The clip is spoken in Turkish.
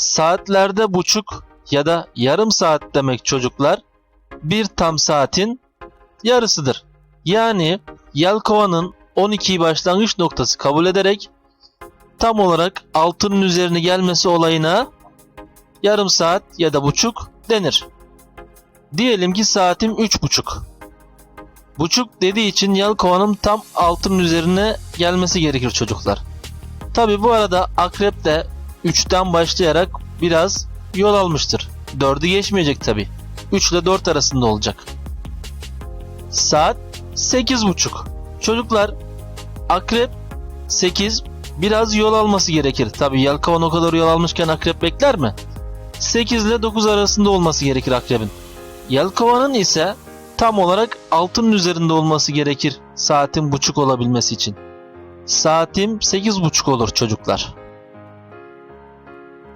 Saatlerde buçuk ya da yarım saat demek çocuklar bir tam saatin yarısıdır. Yani Yelkova'nın 12'yi başlangıç noktası kabul ederek tam olarak altının üzerine gelmesi olayına yarım saat ya da buçuk denir. Diyelim ki saatim üç buçuk. Buçuk dediği için Yelkova'nın tam altının üzerine gelmesi gerekir çocuklar. Tabi bu arada akrep de 3'ten başlayarak biraz yol almıştır. 4'ü geçmeyecek tabi. 3 ile 4 arasında olacak. Saat 8.30. Çocuklar akrep 8 biraz yol alması gerekir. Tabi yelkovan o kadar yol almışken akrep bekler mi? 8 ile 9 arasında olması gerekir akrebin. Yelkovanın ise tam olarak altının üzerinde olması gerekir saatin buçuk olabilmesi için. Saatim 8.30 olur çocuklar.